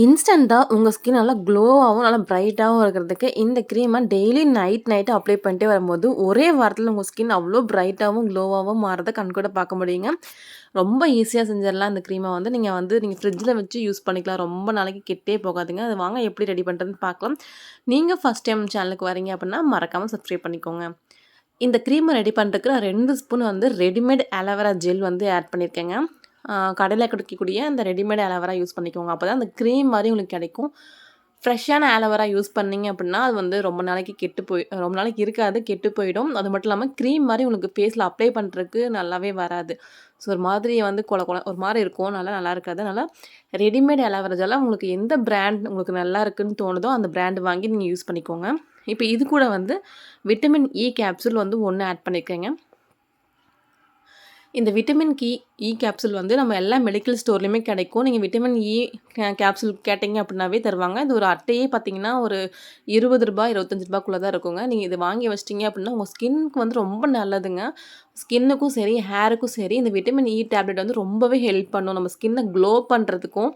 இன்ஸ்டண்ட்டாக உங்கள் ஸ்கின் நல்லா க்ளோவாகவும் நல்லா ப்ரைட்டாகவும் இருக்கிறதுக்கு இந்த க்ரீமை டெய்லி நைட் நைட்டு அப்ளை பண்ணிட்டே வரும்போது ஒரே வாரத்தில் உங்கள் ஸ்கின் அவ்வளோ ப்ரைட்டாகவும் க்ளோவாகவும் மாறதை கண்கூட பார்க்க முடியுங்க. ரொம்ப ஈஸியாக செஞ்சிடலாம் இந்த க்ரீமை வந்து. நீங்கள் வந்து நீங்கள் ஃப்ரிட்ஜில் வச்சு யூஸ் பண்ணிக்கலாம். ரொம்ப நாளைக்கு கெட்டே போகாதுங்க. அது வாங்க எப்படி ரெடி பண்ணுறதுன்னு பார்க்கலாம். நீங்கள் ஃபஸ்ட் டைம் சேனலுக்கு வரீங்க அப்படின்னா மறக்காமல் சப்ஸ்கிரைப் பண்ணிக்கோங்க. இந்த க்ரீமை ரெடி பண்ணுறதுக்கு நான் ரெண்டு ஸ்பூன் வந்து ரெடிமேட் அலோவேரா ஜெல் வந்து ஆட் பண்ணியிருக்கேங்க. கடையில் கிடைக்கக்கூடிய அந்த ரெடிமேட் ஆலோவேரா யூஸ் பண்ணிக்கோங்க. அப்போ தான் அந்த க்ரீம் மாதிரி உங்களுக்கு கிடைக்கும். ஃப்ரெஷ்ஷான ஆலோவேரா யூஸ் பண்ணிங்க அப்படின்னா அது வந்து ரொம்ப நாளைக்கு கெட்டு போய் ரொம்ப நாளைக்கு இருக்காது கெட்டு போயிடும். அது மட்டும் இல்லாமல் க்ரீம் மாதிரி உங்களுக்கு ஃபேஸில் அப்ளை பண்ணுறதுக்கு நல்லாவே வராது. ஸோ ஒரு மாதிரி வந்து கொல கொல ஒரு மாதிரி இருக்கும். நல்லா நல்லா இருக்காது. அதனால் ரெடிமேட் ஆலோவேரா ஜெல்லாம் உங்களுக்கு எந்த பிராண்ட் உங்களுக்கு நல்லா இருக்குன்னு தோணுதோ அந்த பிராண்ட் வாங்கி நீங்கள் யூஸ் பண்ணிக்கோங்க. இப்போ இது கூட வந்து விட்டமின் இ கேப்சூல் வந்து ஒன்று ஆட் பண்ணியிருக்கேங்க இந்த விட்டமின் கி இ கேப்சூல் வந்து நம்ம எல்லா மெடிக்கல் ஸ்டோர்லேயுமே கிடைக்கும். நீங்கள் விட்டமின் இ e கேப்சூல் கேட்டிங்க அப்படின்னாவே தருவாங்க. இது ஒரு அட்டையே பார்த்தீங்கன்னா ஒரு இருபது ரூபாய் இருபத்தஞ்சி ரூபாய்க்குள்ளே தான் இருக்குங்க. நீங்கள் இது வாங்கி வச்சிட்டிங்க அப்படின்னா உங்கள் ஸ்கின்னுக்கு வந்து ரொம்ப நல்லதுங்க. ஸ்கின்னுக்கும் சரி ஹேருக்கும் சரி இந்த விட்டமின் இ டேப்லெட் வந்து ரொம்பவே ஹெல்ப் பண்ணும். நம்ம ஸ்கின்னை க்ளோ பண்ணுறதுக்கும்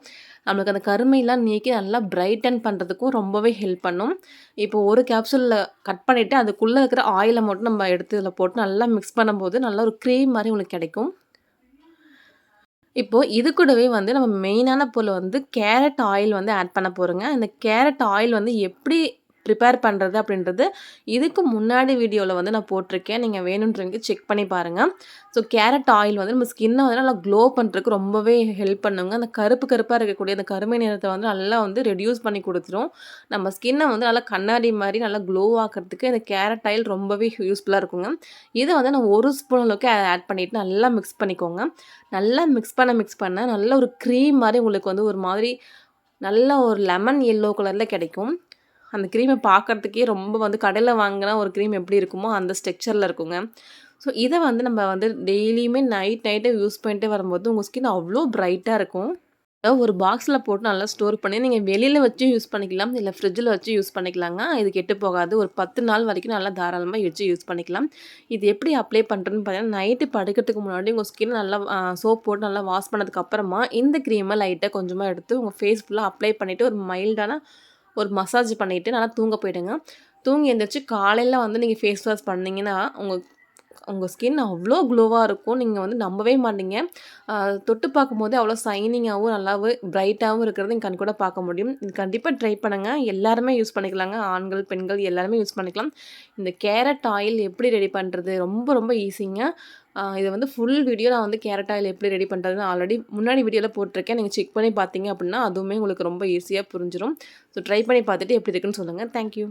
நம்மளுக்கு அந்த கருமையெல்லாம் நீக்கி நல்லா பிரைட்டன் பண்ணுறதுக்கும் ரொம்பவே ஹெல்ப் பண்ணும். இப்போ ஒரு கேப்சூலில் கட் பண்ணிவிட்டு அதுக்குள்ளே இருக்கிற ஆயிலை மட்டும் நம்ம எடுத்து இதில் போட்டு நல்லா மிக்ஸ் பண்ணும்போது நல்லா ஒரு க்ரீம் மாதிரி உங்களுக்கு கிடைக்கும். இப்போது இது கூடவே வந்து நம்ம மெயினான பொருள் வந்து கேரட் ஆயில் வந்து ஆட் பண்ண போகிறோங்க இந்த கேரட் ஆயில் வந்து எப்படி ப்ரிப்பேர் பண்ணுறது அப்படின்றது இதுக்கு முன்னாடி வீடியோவில் வந்து நான் போட்டிருக்கேன். நீங்கள் வேணுன்றவங்க செக் பண்ணி பாருங்கள் ஸோ கேரட் ஆயில் வந்து நம்ம ஸ்கின்னை வந்து நல்லா க்ளோ பண்ணுறதுக்கு ரொம்பவே ஹெல்ப் பண்ணுங்க. அந்த கருப்பு கருப்பாக இருக்கக்கூடிய அந்த கருமை நிறத்தை வந்து நல்லா வந்து ரெடியூஸ் பண்ணி கொடுத்துரும். நம்ம ஸ்கின்னை வந்து நல்லா கண்ணாடி மாதிரி நல்லா க்ளோ ஆக்கிறதுக்கு இந்த கேரட் ஆயில் ரொம்பவே யூஸ்ஃபுல்லாக இருக்குங்க. இதை வந்து நான் ஒரு ஸ்பூன் அளவுக்கு ஆட் பண்ணிவிட்டு நல்லா மிக்ஸ் பண்ணிக்கோங்க. நல்லா மிக்ஸ் பண்ண மிக்ஸ் பண்ண நல்ல ஒரு க்ரீம் மாதிரி உங்களுக்கு வந்து ஒரு மாதிரி நல்ல ஒரு லெமன் எல்லோ கலரில் கிடைக்கும். அந்த க்ரீமை பார்க்குறதுக்கே ரொம்ப வந்து கடையில் வாங்கினா ஒரு க்ரீம் எப்படி இருக்குமோ அந்த ஸ்ட்ரக்சரில் இருக்குங்க. ஸோ இதை வந்து நம்ம வந்து டெய்லியுமே நைட் நைட்டே யூஸ் பண்ணிட்டே வரும்போது உங்கள் ஸ்கின் அவ்வளோ ப்ரைட்டாக இருக்கும். ஒரு பாக்ஸில் போட்டு நல்லா ஸ்டோர் பண்ணி நீங்கள் வெளியில் வச்சு யூஸ் பண்ணிக்கலாம் இல்லை ஃப்ரிட்ஜில் வச்சு யூஸ் பண்ணிக்கலாங்க. இது கெட்டு போகாது. ஒரு பத்து நாள் வரைக்கும் நல்லா தாராளமாக வச்சு யூஸ் பண்ணிக்கலாம். இது எப்படி அப்ளை பண்ணுறதுன்னு பார்த்தீங்கன்னா நைட்டு படுக்கிறதுக்கு முன்னாடி உங்கள் ஸ்கின் நல்லா சோப் போட்டு நல்லா வாஷ் பண்ணதுக்கப்புறமா இந்த க்ரீமை லைட்டாக கொஞ்சமாக எடுத்து உங்கள் ஃபேஸ் ஃபுல்லாக அப்ளை பண்ணிவிட்டு ஒரு மைல்டான ஒரு மசாஜ் பண்ணிவிட்டு நல்லா தூங்க போயிடுங்க. தூங்கி எழுந்திரிச்சு காலையில் வந்து நீங்கள் ஃபேஸ் வாஷ் பண்ணிங்கன்னா உங்கள் உங்கள் ஸ்கின் அவ்வளோ க்ளோவாக இருக்கும். நீங்கள் வந்து நம்பவே மாட்டீங்க. தொட்டு பார்க்கும்போது அவ்வளோ சைனிங்காகவும் நல்லாவும் ப்ரைட்டாகவும் இருக்கிறது நீங்கள் கண் கூட பார்க்க முடியும். இது கண்டிப்பாக ட்ரை பண்ணுங்கள் எல்லாருமே யூஸ் பண்ணிக்கலாங்க. ஆண்கள் பெண்கள் எல்லாருமே யூஸ் பண்ணிக்கலாம். இந்த கேரட் ஆயில் எப்படி ரெடி பண்ணுறது ரொம்ப ரொம்ப ஈஸிங்க இதை வந்து ஃபுல் வீடியோ நான் வந்து கேரட் ஆயில் எப்படி ரெடி பண்ணுறதுன்னு ஆல்ரெடி முன்னாடி வீடியோவில் போட்டிருக்கேன். நீங்கள் செக் பண்ணி பார்த்தீங்க அப்படின்னா அதுவுமே உங்களுக்கு ரொம்ப ஈஸியாக புரிஞ்சிடும் ஸோ ட்ரை பண்ணி பார்த்துட்டு எப்படி இருக்குன்னு சொல்லுங்கள் தேங்க்யூ